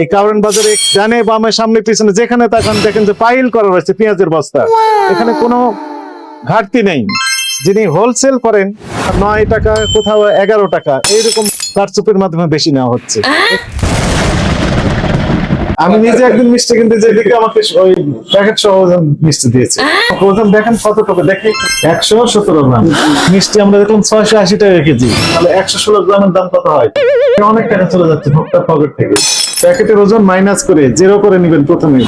এই কারণ বাজারে ডানে বামে সামনে পিছনে যেখানে তাকান দেখেন যে পাইল করা রয়েছে পেঁয়াজের বস্তা। এখানে কোনো ঘাটতি নেই। যিনি হোলসেল করেন নয় টাকা কোথাও এগারো টাকা এইরকম কারচুপের মাধ্যমে বেশি নেওয়া হচ্ছে। আমি নিজে একদিন মিষ্টি কিনতে যে দিকে আমাকে ওই প্যাকেট সহ ওজন মিষ্টি দিয়েছে। ওজন দেখেন কত টাকা? দেখি একশো সতেরো গ্রাম। মিষ্টি আমরা দেখলাম ছয়শো আশি টাকা কেজি। তাহলে একশো ষোলো গ্রামের দাম কত হয়? অনেক টাকা চলে যাচ্ছে ভোক্তার পকেট থেকে। প্যাকেটের ওজন মাইনাস করে জিরো করে নিবেন প্রথমে।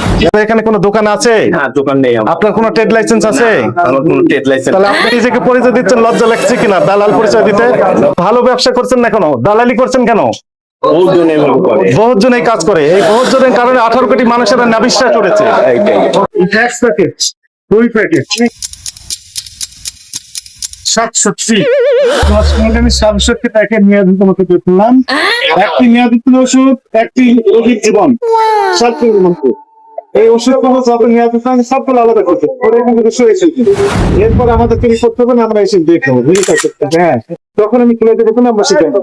এখানে কোনো দোকান আছে? হ্যাঁ দোকান নেই আপনার কোনো ট্রেড লাইসেন্স আছে? আমার কোনো ট্রেড লাইসেন্স তাহলে আপনি নিজেকে পরিচয় দিচ্ছেন লজ্জা লাগছে কিনা? দালাল পরিচয় দিতে? ভালো ব্যবসা করছেন না কেন দালালি করছেন কেন? বহু জন এগুলো করে। বহুত জন এই কাজ করে। এই বহুত জনের কারণে আঠারো কোটি মানুষের নাবিশ্বাস করেছে। এইটাই এক প্যাকেট দুই প্যাকেট সাতষট্টি। দশ মিনিট আমি সাতষট্টি প্যাকেট মেয়াদি তোমাকে দেখলাম। একটি মেয়াদি ওষুধ একটি রোগীর জীবন। সাতটি মন্ত্র এই ওষুধ যত মেয়াদি থাকে সবগুলো আলাদা করতে পরে এখান থেকে সরে এরপর না আমরা এসে দেখব বুঝতে হ্যাঁ। তখন আমি দেবো না আমরা শিখাবো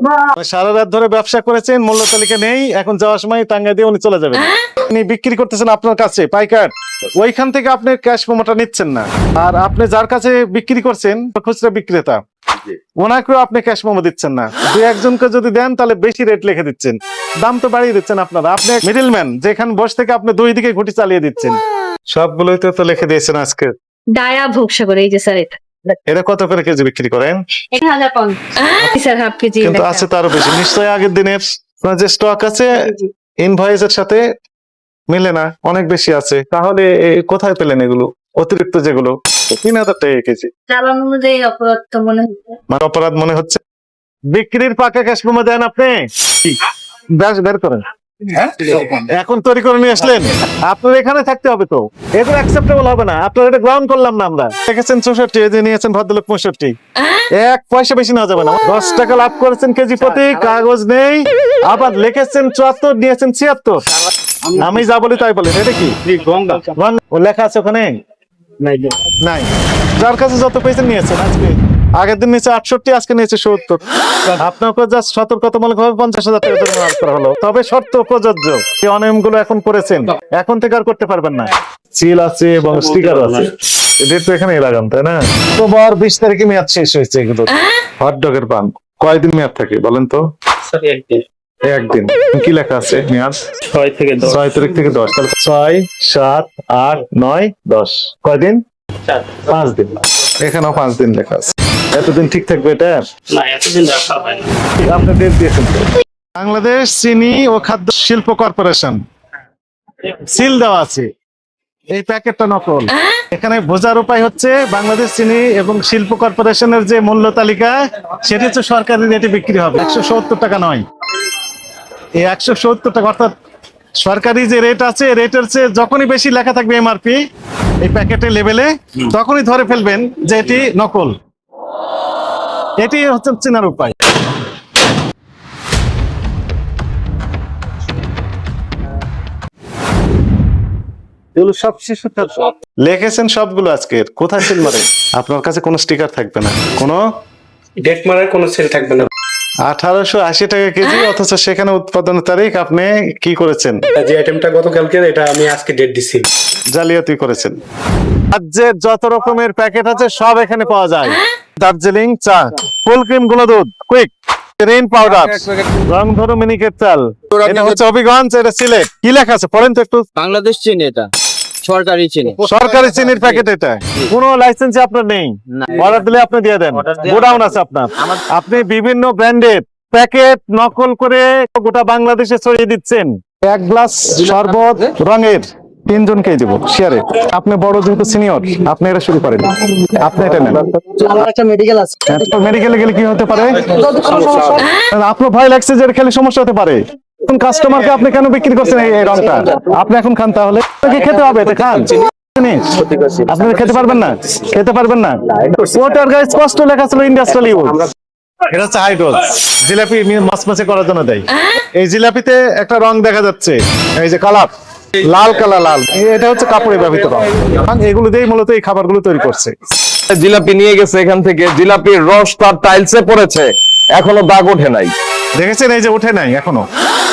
সারা রাত ধরে ব্যবসা করেছেন মূল্য তালিকা নেই এখন যাওয়ার সময় টাঙ্গা দিয়ে উনি চলে যাবেন। উনি বিক্রি করতেছেন আপনার কাছে পাইকার। ওইখান থেকে আপনি ক্যাশ মোমোটা নিচ্ছেন না। আর আপনি যার কাছে বিক্রি করছেন খুচরা বিক্রেতা ওনাকেও আপনি ক্যাশ মোমো দিচ্ছেন না। দু একজনকে যদি দেন তাহলে বেশি রেট লিখে দিচ্ছেন। দাম তো বাড়িয়ে দিচ্ছেন আপনারা। আপনি মিডিলম্যান যেখানে বসে থেকে আপনি দুই দিকে ঘুটি চালিয়ে দিচ্ছেন। সবগুলোই তো তো লিখে দিয়েছেন আজকে। ডায়া ভোগসাগর এই যে স্যার এটা। এটা কত করে কেজি বিক্রি করেন? স্যার হাফ কেজি কিন্তু আছে তারও বেশি। নিশ্চয়ই আগের দিনের যে স্টক আছে ইনভয়েসের সাথে মিলে না অনেক বেশি আছে। তাহলে কোথায় পেলেন এগুলো? অতিরিক্ত যেগুলো? তিন হাজার টাকা কেজি। চালান অনুযায়ী অপরাধ তো মনে হচ্ছে। মানে অপরাধ মনে হচ্ছে? বিক্রির পাকা ক্যাশ মেমো দেন আপনি। ব্যাস বের করেন। এখন তৈরি করে নিয়ে আসলেন। আপনার এখানে থাকতে হবে তো। এটা অ্যাকসেপ্টেবল হবে না। আপনার এটা গ্রাউন্ড করলাম না আমরা। দেখেছেন চৌষট্টি এই যে নিয়েছেন ভদ্রলোক পঁয়ষট্টি। এক পয়সা বেশি নেওয়া যাবে না। দশ টাকা লাভ করেছেন কেজি প্রতি কাগজ নেই। আবার লিখেছেন চুয়াত্তর নিয়েছেন ছিয়াত্তর। আমি যা বলি তাই বলেন এটা কি? ও লেখা আছে ওখানে? নাই যার কাছে যত পেয়েছেন নিয়েছেন আজকে আগের দিন নিচে আটষট্টি আজকে নিয়েছে সত্তর। আপনাকে জাস্ট সতর্কতামূলক ভাবে পঞ্চাশ হাজার টাকা জরিমানা করা হলো। তবে শর্ত প্রযোজ্য। এই অনিয়মগুলো এখন করেছেন। এখন থেকে আর করতে পারবেন না। সিল আছে এবং স্টিকার আছে। এদের তো এখানে লাগান তাই না? অক্টোবর বিশ তারিখে মেয়াদ শেষ হয়েছে এগুলো। হট ডগের পান। কয়দিন মেয়াদ থাকে বলেন তো? স্যার একদিন। কি লেখা আছে মেয়াদ? ছয় থেকে ছয় তারিখ থেকে দশ। তাহলে ছয় সাত আট নয় দশ। কয়দিন পাঁচ দিন। এখানেও পাঁচ দিন লেখা আছে। এতদিন ঠিক থাকবে এটা? না এতদিন রাখা হয় না। আপনি ডেট দিয়েছেন বাংলাদেশ চিনি ও খাদ্য শিল্প কর্পোরেশন। সিল দেওয়া আছে। এই প্যাকেটটা নকল। এখানে বোঝার উপায় হচ্ছে বাংলাদেশ চিনি এবং শিল্প কর্পোরেশনের যে মূল্য তালিকা সেটি হচ্ছে সরকারি রেটে বিক্রি হবে। একশো সত্তর টাকা নয়। এই একশো সত্তর টাকা অর্থাৎ সরকারি যে রেট আছে রেটের চেয়ে যখনই বেশি লেখা থাকবে এমআরপি এই প্যাকেটের লেভেলে তখনই ধরে ফেলবেন যে এটি নকল। এটি হচ্ছে চেনার উপায়। এগুলো সব শিশু লিখেছেন সবগুলো আজকের। কোথায় সিল মারে? আপনার কাছে কোনো স্টিকার থাকবে না। কোনো? ডেট মারার কোনো সেল থাকবে না। আঠারোশো আশি টাকা কেজি অথচ সেখানে উৎপাদনের তারিখ আপনি কি করেছেন? যে আইটেমটা গতকালকে এটা আমি আজকে ডেট দিছি। জালিয়াতি করেছেন। রাজ্যের যত রকমের প্যাকেট আছে সব এখানে পাওয়া যায়। দার্জিলিং চা ফুল ক্রিমগুলো দুধ কুইক রেইন পাউডার রং ধরো মিনিকেট চাল এটা হচ্ছে হবিগঞ্জ এটা সিলেট। কি লেখা আছে? পড়েন তো একটু। বাংলাদেশ চিনি এটা। সরকারি চিনি। সরকারি চিনির প্যাকেট এটা। কোনো লাইসেন্স আপনার নেই। অর্ডার দিলে আপনি দিয়ে দেন। গোডাউন আছে আপনার। আপনি বিভিন্ন ব্র্যান্ডের প্যাকেট নকল করে গোটা বাংলাদেশে ছড়িয়ে দিচ্ছেন। এক গ্লাস শরবত রঙের তিনজনকে দিব শেয়ারে আপনি বড় যেহেতু সিনিয়র আপনি এটা শুরু করেন। আপনি এটা নেন। মেডিকেল আছে। মেডিকেলে গেলে কি হতে পারে? আপনার ভয় লাগছে যে খেলে সমস্যা হতে পারে। কোন কাস্টমারকে আপনি কেন বিক্রি করছেন এই রংটা? আপনি এখন খান তাহলে। কি খেতে হবে এটা খান। আপনি খেতে পারবেন না খেতে পারবেন না। ওটার গায়ে স্পষ্ট লেখা ছিল ইন্ডাস্ট্রিয়াল ইউজ এটা হচ্ছে হাইড্রোল জিলাপি মাছ মাছে করার জন্য দেয়। এই জিলাপিতে একটা রং দেখা যাচ্ছে। এই যে কালার। লাল কালার লাল। এটা হচ্ছে কাপড়ে ব্যবহৃত রং। এগুলো দিয়েই মূলত এই খাবারগুলো তৈরি করছে। জিলাপি নিয়ে গেছে এখান থেকে। জিলাপির রস তার টাইলসে পড়েছে। এখনও দাগ ওঠে নাই। দেখেছেন এই যে উঠে নাই এখনও?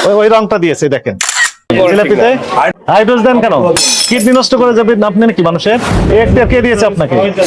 ওই ওই রংটা দিয়েছে দেখেন। জিলাপিতে দেন কেন? কিডনি নষ্ট করে যাবে আপনি নাকি মানুষের? একটা কে দিয়েছে আপনাকে?